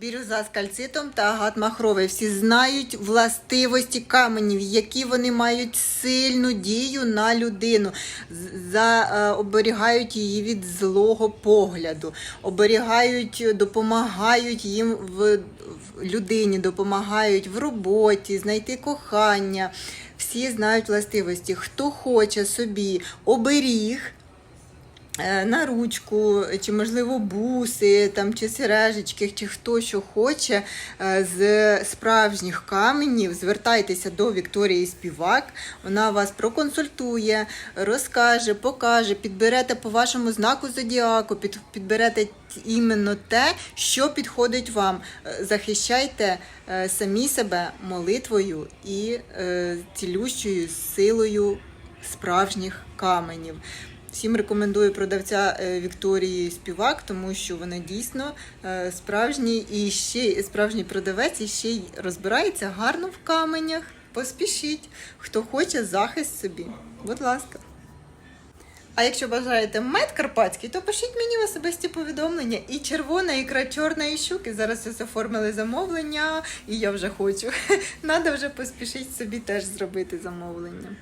Бірюза з кальцитом та агат махровий. Всі знають властивості каменів, які вони мають сильну дію на людину, за, е, оберігають її від злого погляду, оберігають, допомагають їм в, в людині, допомагають в роботі, знайти кохання. Всі знають властивості. Хто хоче собі оберіг на ручку, чи, можливо, буси, там, чи сережечки, чи хто що хоче е, з справжніх каменів, звертайтеся до Вікторії Співак. Вона вас проконсультує, розкаже, покаже, підберете по вашому знаку зодіаку, підберете іменно те, що підходить вам. Е, Захищайте е, самі себе молитвою і е, цілющою силою справжніх каменів. Всім рекомендую продавця е, Вікторії Співак, тому що вона дійсно е, справжній і ще справжній продавець і ще й розбирається гарно в каменях. Поспішіть, хто хоче захист собі. Будь ласка. А якщо бажаєте мед карпатський, то пишіть мені в особисті повідомлення. І червона ікра чорної щуки. Зараз ось оформили замовлення, і я вже хочу. Надо вже поспішити собі теж зробити замовлення.